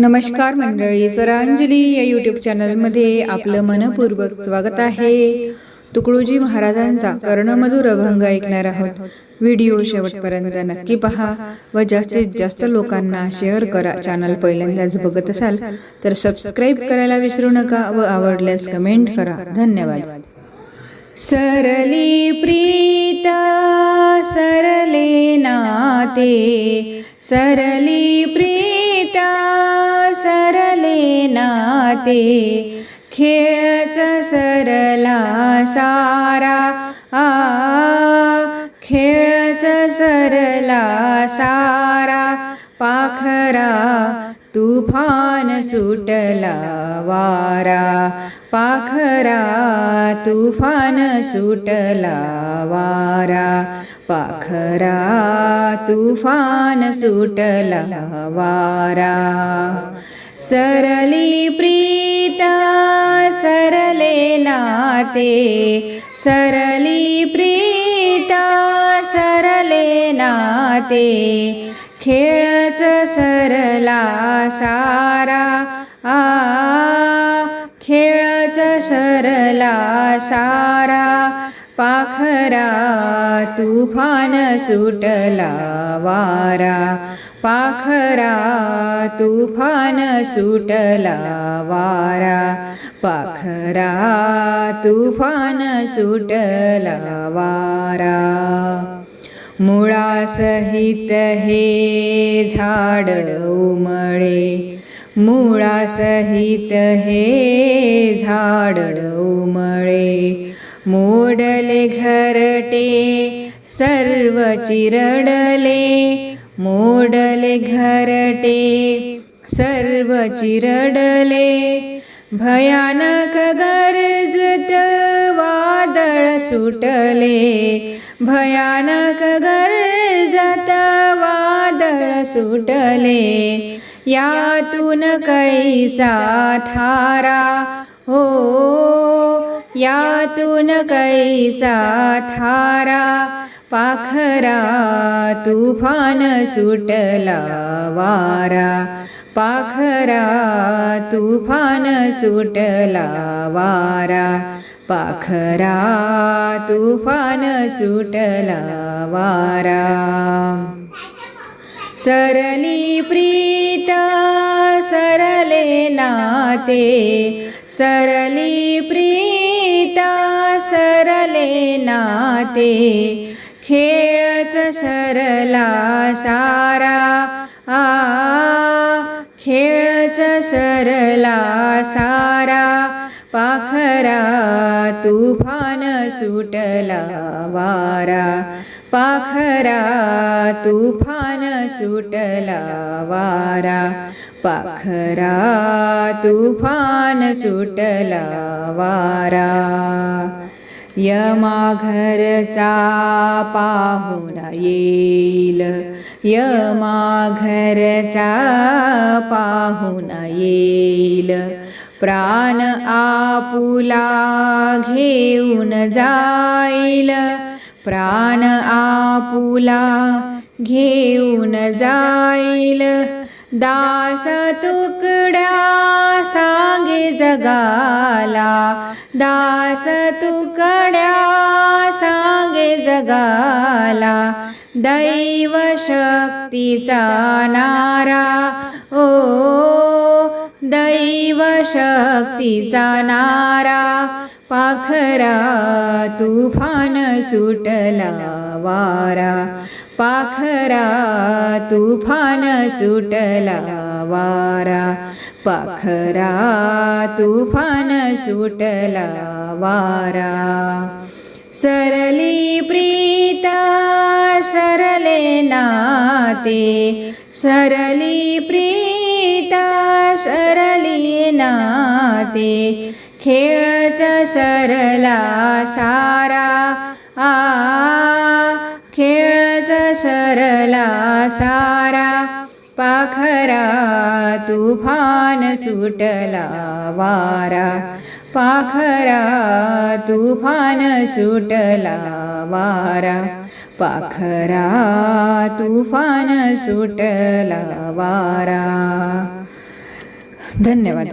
नमस्कार मंडळी स्वरांजली या यूट्यूब चॅनलमध्ये आपलं मनपूर्वक स्वागत आहे. तुकडोजी महाराजांचा कर्णमधुर अभंग ऐकणार आहोत. व्हिडिओ शेवटपर्यंत नक्की पहा व जास्तीत जास्त लोकांना शेअर करा. चॅनल पहिल्यांदाच बघत असाल तर सबस्क्राईब करायला विसरू नका व आवडल्यास कमेंट करा. धन्यवाद. सरली प्रीता सरले नाते सरली प्री नाते खेळच सरला सारा. आ खेळच सरला सारा. पाखरा तुफान सुटला वारा. पाखरा तुफान सुटला वारा. पाखरा तुफान सुटला वारा. सरली प्रीता सरले नाते। सरली प्रीता सरले नाते। खेळच सरला सारा आ खेळच सरला सारा। पाखरा तुफान सुटला वारा. पाखरा तुफान सुटला वारा. पाखरा तुफान सुटला वारा. मुळासहित हे झाड उमळे. मुळासहित हे झाड उमळे. मोडले घरटे सर्व चिरडले मोडले घरटे सर्व चिरडले भयानक गरजत वादळ सुटले भयानक गरजत वादळ सुटले यातून कैसा थारा हो यातून कैसा थारा पाखरा तुफान सुटला वारा. पाखरा तुफान सुटला वारा. पाखरा तुफान सुटला वारा. सरली प्रीता सरले नाते सरली प्रीता सरले नाते खेळच सरला सारा. आ खेळच सरला सारा. पाखरा तुफान सुटला वारा. पाखरा तुफान सुटला वारा. पाखरा तुफान सुटला वारा. यमाघरचा पाहुण येईल. यमाघरचा पाहुण येईल. प्राण आपुला घेऊन जाईल. प्राण आपुला घेऊन जाईल. दास तुकड्या सांगे जगाला. दास तुकड्या सांगे जगाला. दैव शक्तीचा नारा. ओ दैव शक्तीचा नारा. पाखरा तुफान सुटला वारा. पाखरा तुफान सुटला वारा. पाखरा तुफान सुटला वारा. सरली प्रीता सरले नाते. सरली प्रीता सरली नाते. खेळच सरला सारा. आ खेळच सरला सारा. पाखरा तुफान सुटला वारा. पाखरा तुफान सुटला वारा. पाखरा तुफान सुटला वारा. धन्यवाद.